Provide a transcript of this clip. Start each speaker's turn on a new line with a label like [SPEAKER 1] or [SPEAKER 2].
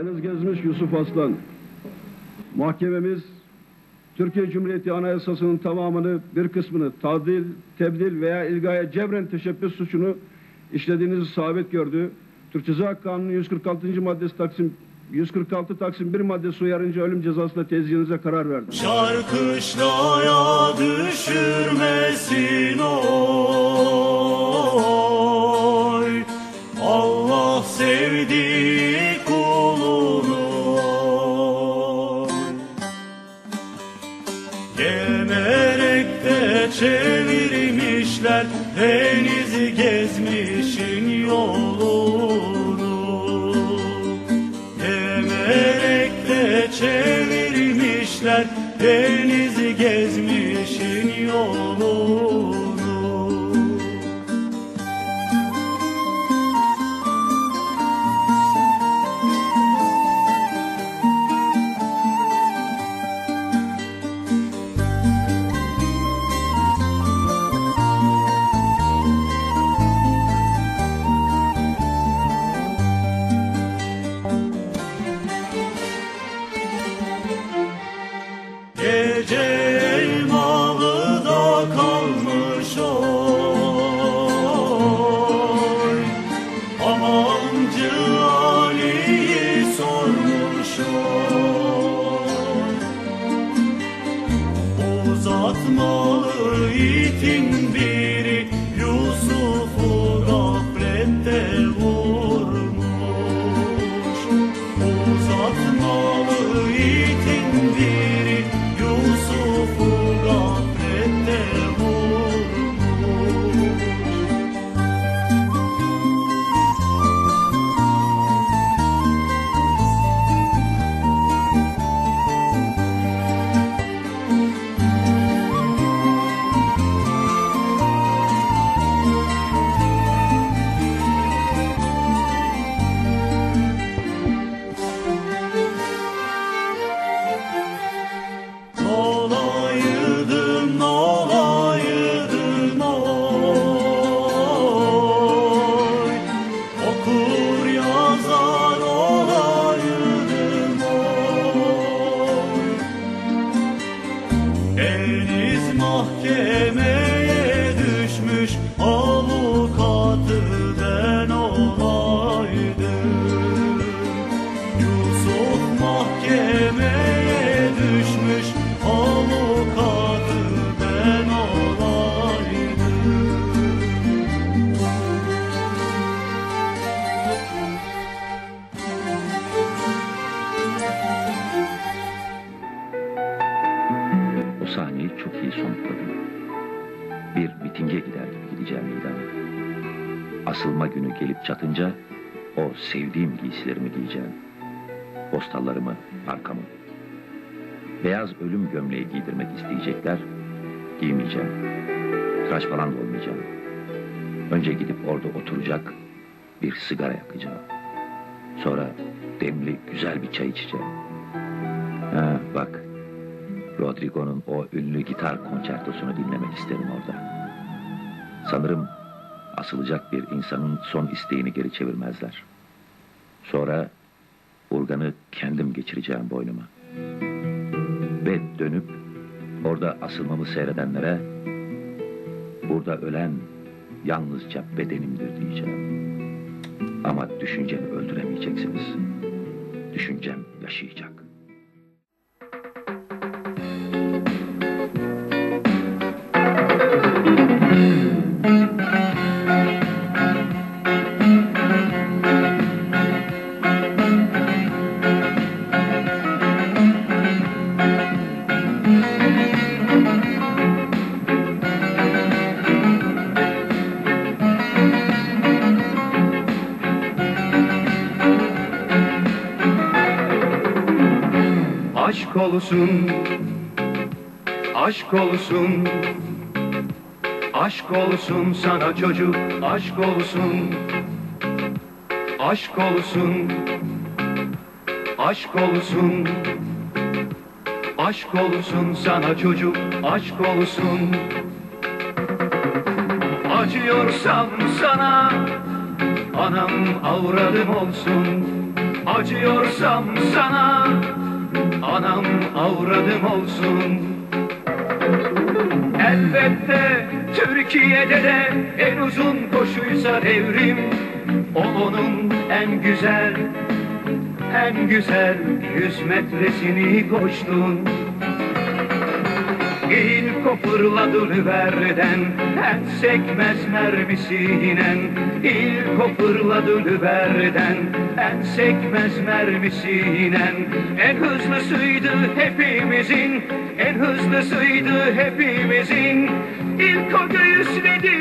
[SPEAKER 1] Deniz Gezmiş Yusuf Aslan. Mahkememiz Türkiye Cumhuriyeti Anayasası'nın tamamını bir kısmını tadil, tebdil veya ilgaya cebren teşebbüs suçunu işlediğinizi sabit gördü. Türk Ceza Kanunu 146. maddesi Taksim 146 Taksim 1 maddesi uyarınca ölüm cezasıyla tezgahınıza karar verdi.
[SPEAKER 2] Şarkışlaya çevirmişler denizi gezmişin yolunu. Gemerekte çevirmişler denizi Gece elmalıda kalmış oy. Hamamcı Ali'yi sormuş oy. Uzatmalı itin biri
[SPEAKER 3] sahneyi çok iyi somutladım. Bir mitinge gider gibi gideceğim idama. Asılma günü gelip çatınca o sevdiğim giysilerimi giyeceğim. Postallarımı, arkamı. Beyaz ölüm gömleği giydirmek isteyecekler. Giymeyeceğim. Tıraş falan da olmayacağım. Önce gidip orada oturacak, bir sigara yakacağım. Sonra demli güzel bir çay içeceğim. Ha bak, Rodrigo'nun o ünlü gitar konçertosunu dinlemek isterim orada. Sanırım asılacak bir insanın son isteğini geri çevirmezler. Sonra urganı kendim geçireceğim boynuma. Ve dönüp orada asılmamı seyredenlere burada ölen yalnızca bedenimdir diyeceğim. Ama düşüncemi öldüremeyeceksiniz. Düşüncem yaşayacak.
[SPEAKER 1] Aşk olsun, aşk olsun, aşk olsun sana çocuk, aşk olsun, aşk olsun, aşk olsun, aşk olsun sana çocuk, aşk olsun. Acıyorsam sana, anam avradım olsun,
[SPEAKER 4] acıyorsam sana avradım olsun. Elbette Türkiye'de de en uzun koşuysa devrim O onun en güzel, en güzel yüz metresini koştun İlk o fırladı Lüver'den En sekmez mermisinen İlk o fırladı Lüver'den En sekmez mermisinen En hızlısıydı hepimizin En hızlısıydı hepimizin. İlk o göğüsledi